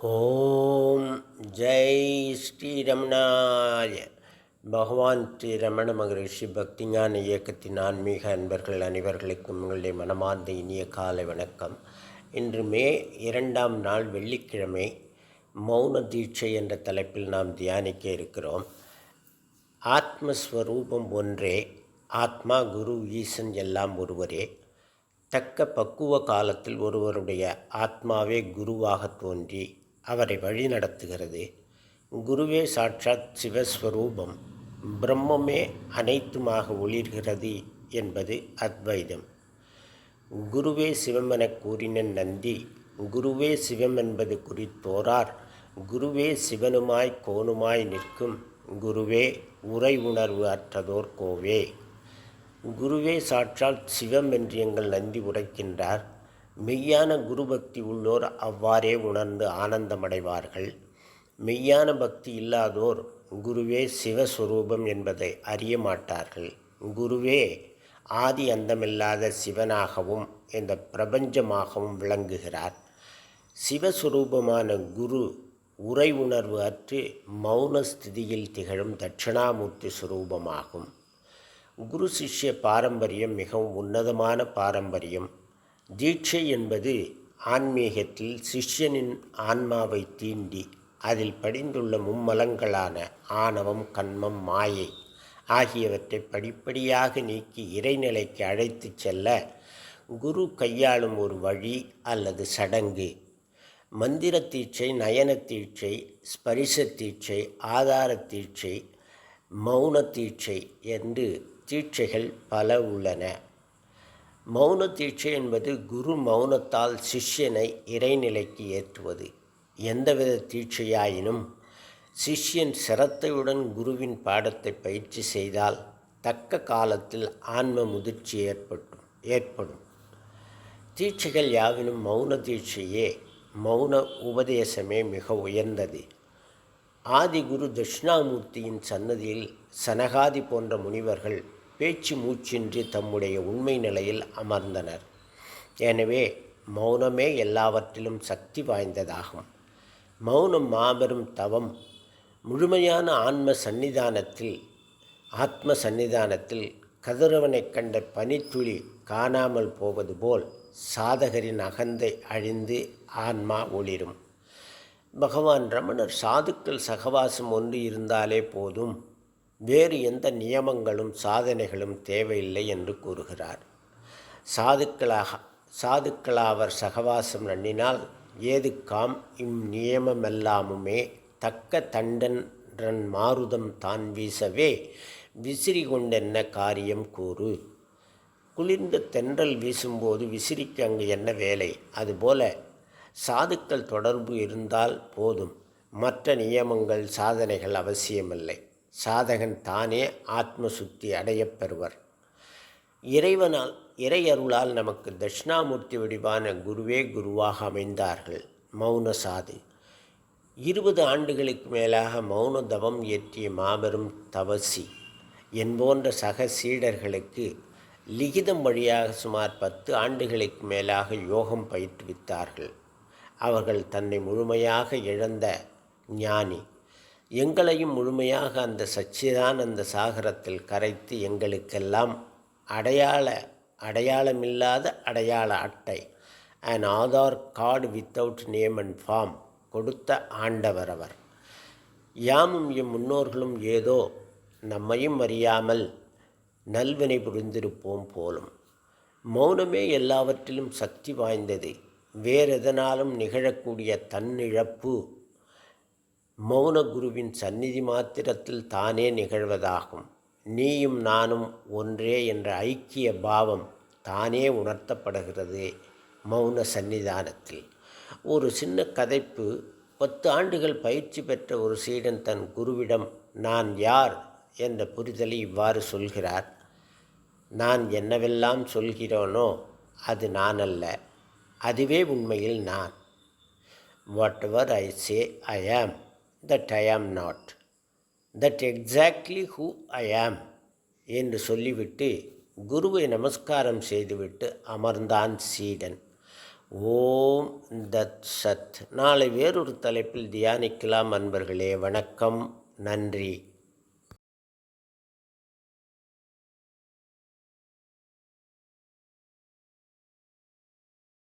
ஓம் ஜெய் ஸ்ரீரமணாய பகவான் ஸ்ரீ ரமண மகரிஷி பக்திஞான இயக்கத்தின் ஆன்மீக அன்பர்கள் அனைவர்களுக்கும் உங்களுடைய மனமார்ந்த இனிய காலை வணக்கம். இன்று மே இரண்டாம் நாள் வெள்ளிக்கிழமை மௌன தீட்சை என்ற தலைப்பில் நாம் தியானிக்க இருக்கிறோம். ஆத்மஸ்வரூபம் ஒன்றே ஆத்மா குரு ஈசன் எல்லாம் ஒருவரே. தக்க பக்குவ காலத்தில் ஒருவருடைய ஆத்மாவே குருவாக தோன்றி அவரை வழிநடத்துகிறது குருவே சாட்சாத் சிவஸ்வரூபம். பிரம்மமே அனைத்துமாக ஒளிர்கிறது என்பது அத்வைதம். குருவே சிவமெனக் கூறின நந்தி குருவே சிவம் என்பது குறித்தோரார் குருவே சிவனுமாய் கோணுமாய் நிற்கும். குருவே உரை உணர்வு அற்றதோர் கோவே. குருவே சாற்றால் சிவம் என்று எங்கள் நந்தி உரைக்கின்றார். மெய்யான குரு பக்தி உள்ளோர் அவ்வாறே உணர்ந்து ஆனந்தமடைவார்கள். மெய்யான பக்தி இல்லாதோர் குருவே சிவஸ்வரூபம் என்பதை அறிய மாட்டார்கள். குருவே ஆதி அந்தமில்லாத சிவனாகவும் இந்த பிரபஞ்சமாகவும் விளங்குகிறார். சிவஸ்வரூபமான குரு உரை உணர்வு அற்று மௌன ஸ்திதியில் திகழும் தட்சிணாமூர்த்தி சுரூபமாகும். குரு சிஷ்ய பாரம்பரியம் மிகவும் உன்னதமான பாரம்பரியம். தீட்சை என்பது ஆன்மீகத்தில் சிஷ்யனின் ஆன்மாவை தீண்டி அதில் படிந்துள்ள மும்மலங்களான ஆணவம் கண்மம் மாயை ஆகியவற்றை படிப்படியாக நீக்கி இறைநிலைக்கு அழைத்துச் செல்ல குரு கையாளும் ஒரு வழி அல்லது சடங்கு. மந்திர தீட்சை நயன தீட்சை ஸ்பரிச தீட்சை ஆதார தீட்சை மௌன தீட்சை என்று தீட்சைகள் பல உள்ளன. மௌன தீட்சை என்பது குரு மௌனத்தால் சிஷ்யனை இறைநிலைக்கு ஏற்றுவது. எந்தவித தீட்சையாயினும் சிஷ்யன் சிரத்தையுடன் குருவின் பாடத்தை பயிற்சி செய்தால் தக்க காலத்தில் ஆன்ம முதிர்ச்சி ஏற்பட்டும் ஏற்படும். தீட்சைகள் யாவினும் மௌன தீட்சையே மௌன உபதேசமே மிக உயர்ந்தது. ஆதி குரு தட்சிணாமூர்த்தியின் சன்னதியில் சனகாதி போன்ற முனிவர்கள் பேச்சு மூச்சின்றி தம்முடைய உண்மை நிலையில் அமர்ந்தனர். எனவே மௌனமே எல்லாவற்றிலும் சக்தி வாய்ந்ததாகும். மௌனம் மாபெரும் தவம். முழுமையான ஆன்ம சந்நிதானத்தில் ஆத்ம சந்நிதானத்தில் கதிரவனைக் கண்ட பனித்துளி காணாமல் போவது போல் சாதகரின் அகந்தை அழிந்து ஆன்மா ஒளிரும். பகவான் ரமணர் சாதுக்கள் சகவாசம் ஒன்று இருந்தாலே போதும். வேறு எந்த நியமங்களும் சாதனைகளும் தேவையில்லை என்று கூறுகிறார். சாதுக்களாக சாதுக்களாவர் சகவாசம் நன்னினால் ஏதுக்காம் இந்நியமமெல்லாமுமே தக்க தண்டன்றன் மாருதம் தான் வீசவே விசிறி கொண்டென்ன காரியம் கூறு. குளிர்ந்த தென்றல் வீசும்போது விசிறிக்கு அங்கு என்ன வேலை? அதுபோல சாதுக்கள் தொடர்பு இருந்தால் போதும். மற்ற நியமங்கள் சாதனைகள் அவசியமில்லை. சாதகன் தானே ஆத்ம சுத்தி அடையப் பெறுவர். இறைவனால் இறையருளால் நமக்கு தட்சிணாமூர்த்தி வடிவான குருவே குருவாக அமைந்தார்கள். மௌன சாது. இருபது ஆண்டுகளுக்கு மேலாக மௌன தவம் இயற்றிய மாபெரும் தவசி என்போன்ற சக சீடர்களுக்கு லிகிதம் வழியாக சுமார் பத்து ஆண்டுகளுக்கு மேலாக யோகம் பயிற்றுவித்தார்கள். அவர்கள் தன்னை முழுமையாக இழந்த ஞானி. எங்களையும் முழுமையாக அந்த சச்சிதானந்த சாகரத்தில் கரைத்து எங்களுக்கெல்லாம் அடையாள அடையாளமில்லாத அடையாள அட்டை and Aadhaar card without name and form கொடுத்த ஆண்டவர் அவர். யாமும் எம் முன்னோர்களும் ஏதோ நம்மையும் அறியாமல் நல்வினை புரிந்திருப்போம் போலும். மௌனமே எல்லாவற்றிலும் சக்தி வாய்ந்தது. வேறெதனாலும் நிகழக்கூடிய தன்னிழப்பு மௌன குருவின் சந்நிதி மாத்திரத்தில் தானே நிகழ்வதாகும். நீயும் நானும் ஒன்றே என்ற ஐக்கிய பாவம் தானே உணர்த்தப்படுகிறது மௌன சந்நிதானத்தில். ஒரு சின்ன கதைப்பு. பத்து ஆண்டுகள் பயிற்சி பெற்ற ஒரு சீடன் தன் குருவிடம் நான் யார்? என்ற புரிதலை இவ்வாறு சொல்கிறார். நான் என்னவெல்லாம் சொல்கிறோனோ அது நான் அல்ல அதுவே உண்மையில் நான். What ever I say I am that I am not that exactly who I am என்று சொல்லிவிட்டு குருவை நமஸ்காரம் செய்துவிட்டு அமர்ந்தான் சீடன். ஓம் தத் சத். நாளை வேறொரு தலைப்பில் தியானிக்கலாம் அன்பர்களே. வணக்கம். நன்றி.